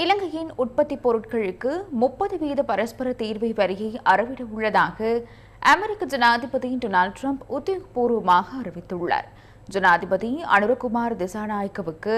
இலங்கையின் உற்பத்தி பொருட்களுக்கு முப்பது வீத பரஸ்பர தீர்வை வரியை அறவிட உள்ளதாக அமெரிக்க ஜனாதிபதி டொனால்ட் ட்ரம்ப் உத்தியோகபூர்வமாக அறிவித்துள்ளார். ஜனாதிபதி அனுரகுமார் திசாநாயக்கவுக்கு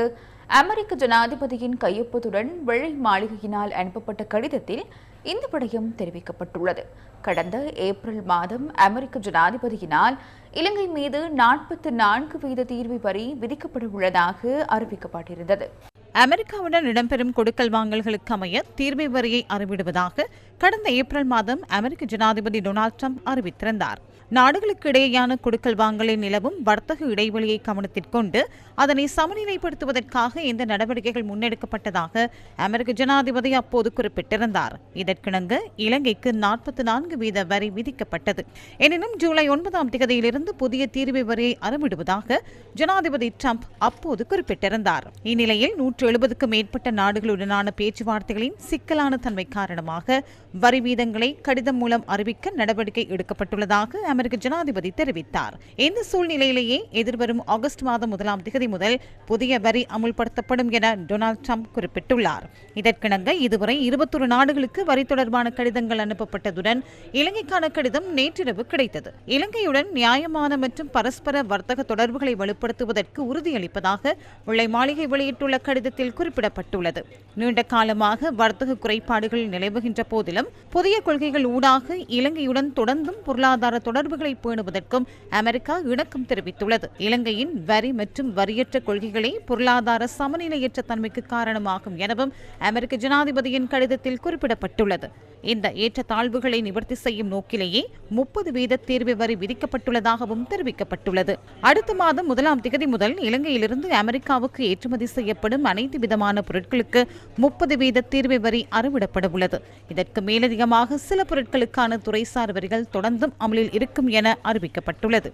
அமெரிக்க ஜனாதிபதியின் கையொப்பத்துடன் வெள்ளை மாளிகையினால் அனுப்பப்பட்ட கடிதத்தில் இந்த விடயம் தெரிவிக்கப்பட்டுள்ளது. கடந்த ஏப்ரல் மாதம் அமெரிக்க ஜனாதிபதியினால் இலங்கை மீது நாற்பத்தி நான்கு வீத தீர்வு வரி விதிக்கப்பட உள்ளதாக அறிவிக்கப்பட்டிருந்தது. அமெரிக்காவுடன் இடம்பெறும் கொடுக்கல் வாங்கல்களுக்கு அமைய தீர்வை வரியை அறிவிடுவதாக கடந்த ஏப்ரல் மாதம் அமெரிக்க ஜனாதிபதி டொனால்ட் ட்ரம்ப் அறிவித்திருந்தார். நாடுகளுக்கு இடையேயான கொடுக்கல் வாங்கலில் நிலவும் வர்த்தக இடைவெளியை கவனத்தில் கொண்டு அதனை சமநிலைப்படுத்துவதற்காக இந்த நடவடிக்கைகள் முன்னெடுக்கப்பட்டதாக அமெரிக்க ஜனாதிபதி அப்போது குறிப்பிட்டிருந்தார். இதற்கிணங்க இலங்கைக்கு நாற்பத்தி நான்கு வீத வரி விதிக்கப்பட்டது. எனினும் ஜூலை ஒன்பதாம் தேதியிலிருந்து புதிய தீர்வு வரியை அறவிடுவதாக ஜனாதிபதி ட்ரம்ப் அப்போது குறிப்பிட்டிருந்தார். இந்நிலையில் நூற்று எழுபதுக்கும் மேற்பட்ட நாடுகளுடனான பேச்சுவார்த்தைகளின் சிக்கலான தன்மை காரணமாக வரி வீதங்களை கடிதம் மூலம் அறிவிக்க நடவடிக்கை எடுக்கப்பட்டுள்ளதாக அமெரிக்க ஜனாதிபதி தெரிவித்தார். இந்த சூழ்நிலையிலேயே எதிர்வரும் ஆகஸ்ட் மாதம் முதலாம் தேதி முதல் புதிய வரி அமுல்படுத்தப்படும் என டொனால்டு ட்ரம்ப் குறிப்பிட்டுள்ளார். இதற்கிணங்க இதுவரை இருபத்தொரு நாடுகளுக்கு வரி தொடர்பான கடிதங்கள் அனுப்பப்பட்டதுடன் இலங்கைக்கான கடிதம் நேற்றிரவு கிடைத்தது. இலங்கையுடன் நியாயமான மற்றும் பரஸ்பர வர்த்தக தொடர்புகளை வலுப்படுத்துவதற்கு உறுதியளிப்பதாக வெள்ளை மாளிகை வெளியிட்டுள்ள கடிதத்தில் குறிப்பிடப்பட்டுள்ளது. நீண்ட காலமாக வர்த்தக குறைபாடுகள் நிலவுகின்ற போதிலும் புதிய கொள்கைகள் ஊடாக இலங்கையுடன் தொடர்ந்தும் பொருளாதார தொடர்புகளை பேணுவதற்கும் அமெரிக்கா இணக்கம் தெரிவித்துள்ளது. இலங்கையின் வரி மற்றும் வரியற்ற கொள்கைகளே பொருளாதார சமநிலையற்ற தன்மைக்கு காரணமாகும் எனவும் அமெரிக்க ஜனாதிபதியின் கடிதத்தில் குறிப்பிடப்பட்டுள்ளது. இந்த ஏற்றத்தாழ்வுகளை நிவர்த்தி செய்யும் நோக்கிலேயே முப்பது வீத தீர்வு வரி விதிக்கப்பட்டுள்ளதாகவும் தெரிவிக்கப்பட்டுள்ளது. அடுத்த மாதம் முதலாம் திகதி முதல் இலங்கையிலிருந்து அமெரிக்காவுக்கு ஏற்றுமதி செய்யப்படும் அனைத்து விதமான பொருட்களுக்கு முப்பது வீத தீர்வு வரி அறவிடப்பட உள்ளது இதற்கு மேலதிகமாக சில பொருட்களுக்கான துறைசார் வரிகள் தொடர்ந்தும் அமலில் இருக்கும் என அறிவிக்கப்பட்டுள்ளது.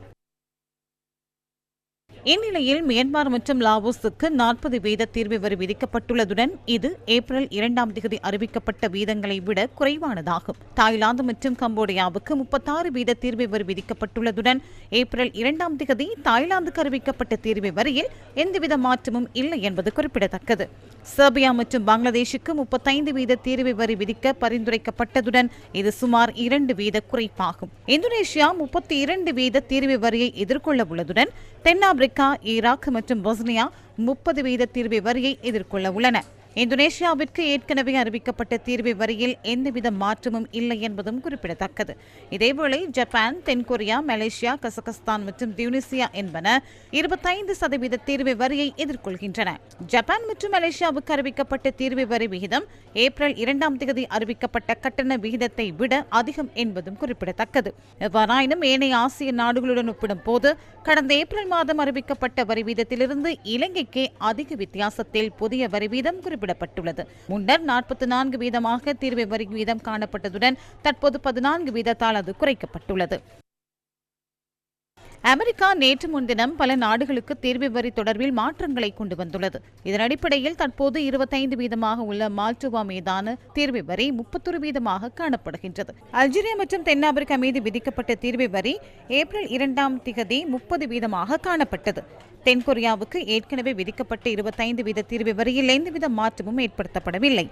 இந்நிலையில் மியான்மர் மற்றும் லாவோஸுக்கு நாற்பது வீத தீர்வு வரி விதிக்கப்பட்டுள்ளதுடன் இது ஏப்ரல் இரண்டாம் தேதி அறிவிக்கப்பட்ட வீதங்களை விட குறைவானதாகும். தாய்லாந்து மற்றும் கம்போடியாவுக்கு முப்பத்தாறு வீத தீர்வு வரி விதிக்கப்பட்டுள்ளதுடன் ஏப்ரல் இரண்டாம் தேதி தாய்லாந்துக்கு அறிவிக்கப்பட்ட தீர்வு வரியில் எந்தவித மாற்றமும் இல்லை என்பது குறிப்பிடத்தக்கது. செர்பியா மற்றும் பங்களாதேஷுக்கு முப்பத்தைந்து வீத தீர்வு வரி விதிக்க பரிந்துரைக்கப்பட்டதுடன் இது சுமார் இரண்டு வீத குறைப்பாகும். இந்தோனேஷியா முப்பத்தி இரண்டு வீத தீர்வு வரியை எதிர்கொள்ள உள்ளதுடன் தென்னாப்பிரிக்கா ஈராக் மற்றும் பொஸ்னியா முப்பது வீத தீர்வு வரியை எதிர்கொள்ள உள்ளன. இந்தோனேஷியாவிற்கு ஏற்கனவே அறிவிக்கப்பட்ட தீர்வு வரியில் எந்தவித மாற்றமும் இல்லை என்பதும் குறிப்பிடத்தக்கது. இதேவேளை ஜப்பான் தென்கொரியா மலேசியா கசகஸ்தான் மற்றும் தியூனிசியா என்பன இருபத்தைந்து சதவீத தீர்வு வரியை எதிர்கொள்கின்றன. ஜப்பான் மற்றும் மலேசியாவுக்கு அறிவிக்கப்பட்ட தீர்வு வரி விகிதம் ஏப்ரல் இரண்டாம் தேதி அறிவிக்கப்பட்ட கட்டண விகிதத்தை விட அதிகம் என்பதும் குறிப்பிடத்தக்கது. எவ்வாறாயினும் ஏனைய ஆசிய நாடுகளுடன் ஒப்பிடும் போது கடந்த ஏப்ரல் மாதம் அறிவிக்கப்பட்ட வரி வீதத்திலிருந்து இலங்கைக்கே அதிக வித்தியாசத்தில் புதிய வரி வீதம் குறிப்பிடப்பட்டுள்ளது. முன்னர் நாற்பத்தி நான்கு வீதமாக தீர்வு வரி வீதம் காணப்பட்டதுடன் தற்போது பதினான்கு வீதத்தால் அது குறைக்கப்பட்டுள்ளது. அமெரிக்கா நேற்று முன்தினம் பல நாடுகளுக்கு தீர்வு வரி தொடர்பில் மாற்றங்களை கொண்டு வந்துள்ளது. இதன் அடிப்படையில் தற்போது இருபத்தைந்து வீதமாக உள்ள மால்டோவா மீதான தீர்வு வரி முப்பத்தொரு வீதமாக காணப்படுகின்றது. அல்ஜீரியா மற்றும் தென்னாப்பிரிக்கா மீது விதிக்கப்பட்ட தீர்வு வரி ஏப்ரல் இரண்டாம் திகதி முப்பது வீதமாக காணப்பட்டது. தென்கொரியாவுக்கு ஏற்கனவே விதிக்கப்பட்ட இருபத்தைந்து வீத தீர்வு வரியில் எந்தவித மாற்றமும் ஏற்படுத்தப்படவில்லை.